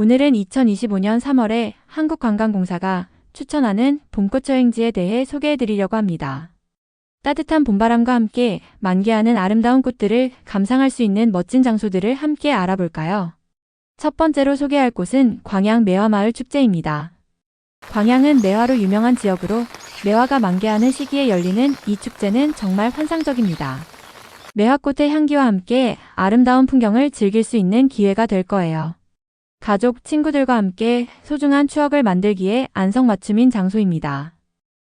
오늘은 2025년 3월에 한국관광공사가 추천하는 봄꽃 여행지에 대해 소개해 드리려고 합니다. 따뜻한 봄바람과 함께 만개하는 아름다운 꽃들을 감상할 수 있는 멋진 장소들을 함께 알아볼까요? 첫 번째로 소개할 곳은 광양 매화마을 축제입니다. 광양은 매화로 유명한 지역으로 매화가 만개하는 시기에 열리는 이 축제는 정말 환상적입니다. 매화꽃의 향기와 함께 아름다운 풍경을 즐길 수 있는 기회가 될 거예요. 가족, 친구들과 함께 소중한 추억을 만들기에 안성맞춤인 장소입니다.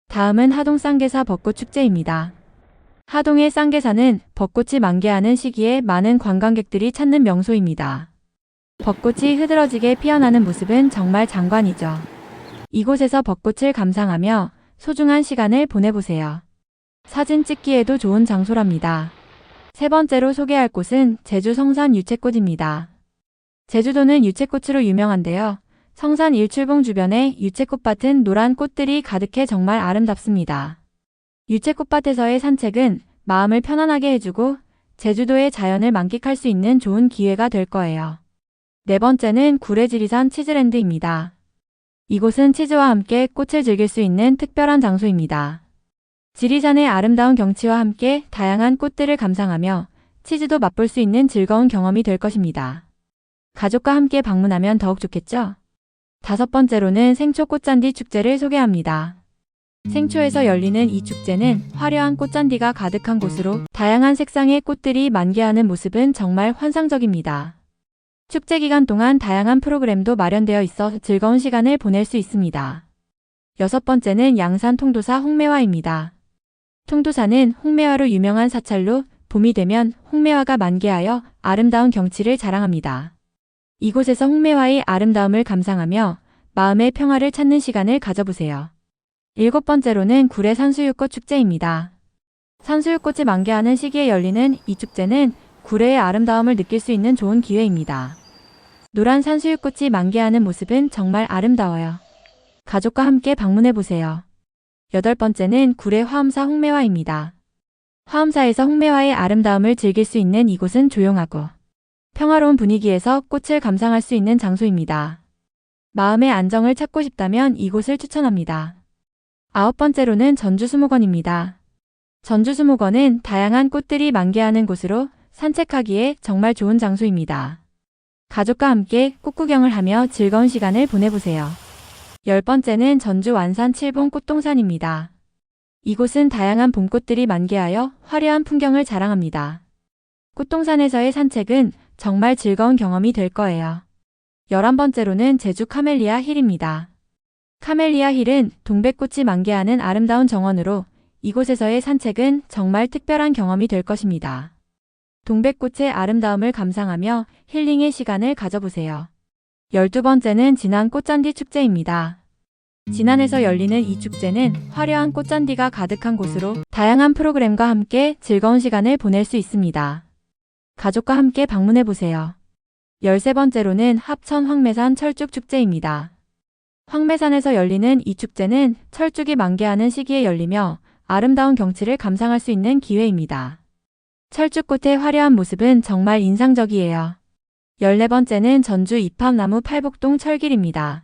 다음은 하동 쌍계사 벚꽃 축제입니다. 하동의 쌍계사는 벚꽃이 만개하는 시기에 많은 관광객들이 찾는 명소입니다. 벚꽃이 흐드러지게 피어나는 모습은 정말 장관이죠. 이곳에서 벚꽃을 감상하며 소중한 시간을 보내보세요. 사진 찍기에도 좋은 장소랍니다. 세 번째로 소개할 곳은 제주 성산 유채꽃입니다. 제주도는 유채꽃으로 유명한데요. 성산 일출봉 주변에 유채꽃밭은 노란 꽃들이 가득해 정말 아름답습니다. 유채꽃밭에서의 산책은 마음을 편안하게 해주고 제주도의 자연을 만끽할 수 있는 좋은 기회가 될 거예요. 네 번째는 구례지리산 치즈랜드입니다. 이곳은 치즈와 함께 꽃을 즐길 수 있는 특별한 장소입니다. 지리산의 아름다운 경치와 함께 다양한 꽃들을 감상하며 치즈도 맛볼 수 있는 즐거운 경험이 될 것입니다. 가족과 함께 방문하면 더욱 좋겠죠? 다섯 번째로는 생초 꽃잔디 축제를 소개합니다. 생초에서 열리는 이 축제는 화려한 꽃잔디가 가득한 곳으로 다양한 색상의 꽃들이 만개하는 모습은 정말 환상적입니다. 축제 기간 동안 다양한 프로그램도 마련되어 있어 즐거운 시간을 보낼 수 있습니다. 여섯 번째는 양산 통도사 홍매화입니다. 통도사는 홍매화로 유명한 사찰로 봄이 되면 홍매화가 만개하여 아름다운 경치를 자랑합니다. 이곳에서 홍매화의 아름다움을 감상하며 마음의 평화를 찾는 시간을 가져보세요. 일곱 번째로는 구례 산수유꽃 축제입니다. 산수유꽃이 만개하는 시기에 열리는 이 축제는 구례의 아름다움을 느낄 수 있는 좋은 기회입니다. 노란 산수유꽃이 만개하는 모습은 정말 아름다워요. 가족과 함께 방문해 보세요. 여덟 번째는 구례 화엄사 홍매화입니다. 화엄사에서 홍매화의 아름다움을 즐길 수 있는 이곳은 조용하고 평화로운 분위기에서 꽃을 감상할 수 있는 장소입니다. 마음의 안정을 찾고 싶다면 이곳을 추천합니다. 아홉 번째로는 전주수목원입니다. 전주수목원은 다양한 꽃들이 만개하는 곳으로 산책하기에 정말 좋은 장소입니다. 가족과 함께 꽃구경을 하며 즐거운 시간을 보내보세요. 열 번째는 전주 완산 칠봉 꽃동산입니다. 이곳은 다양한 봄꽃들이 만개하여 화려한 풍경을 자랑합니다. 꽃동산에서의 산책은 정말 즐거운 경험이 될 거예요. 열한 번째로는 제주 카멜리아 힐입니다. 카멜리아 힐은 동백꽃이 만개하는 아름다운 정원으로 이곳에서의 산책은 정말 특별한 경험이 될 것입니다. 동백꽃의 아름다움을 감상하며 힐링의 시간을 가져보세요. 열두 번째는 진안 꽃잔디 축제입니다. 진안에서 열리는 이 축제는 화려한 꽃잔디가 가득한 곳으로 다양한 프로그램과 함께 즐거운 시간을 보낼 수 있습니다. 가족과 함께 방문해 보세요. 열세 번째로는 합천 황매산 철쭉 축제입니다. 황매산에서 열리는 이 축제는 철쭉이 만개하는 시기에 열리며 아름다운 경치를 감상할 수 있는 기회입니다. 철쭉꽃의 화려한 모습은 정말 인상적이에요. 14번째는 전주 이팝나무 팔복동 철길입니다.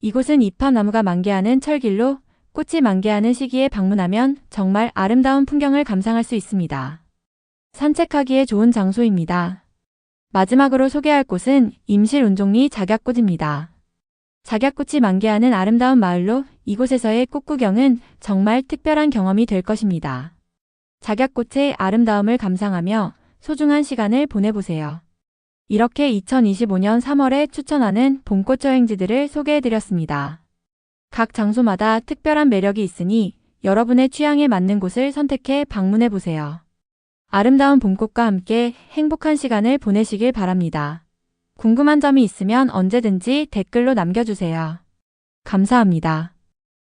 이곳은 이팝나무가 만개하는 철길로 꽃이 만개하는 시기에 방문하면 정말 아름다운 풍경을 감상할 수 있습니다. 산책하기에 좋은 장소입니다. 마지막으로 소개할 곳은 임실 운종리 작약꽃입니다. 작약꽃이 만개하는 아름다운 마을로 이곳에서의 꽃구경은 정말 특별한 경험이 될 것입니다. 작약꽃의 아름다움을 감상하며 소중한 시간을 보내보세요. 이렇게 2025년 3월에 추천하는 봄꽃 여행지들을 소개해드렸습니다. 각 장소마다 특별한 매력이 있으니 여러분의 취향에 맞는 곳을 선택해 방문해보세요. 아름다운 봄꽃과 함께 행복한 시간을 보내시길 바랍니다. 궁금한 점이 있으면 언제든지 댓글로 남겨주세요. 감사합니다.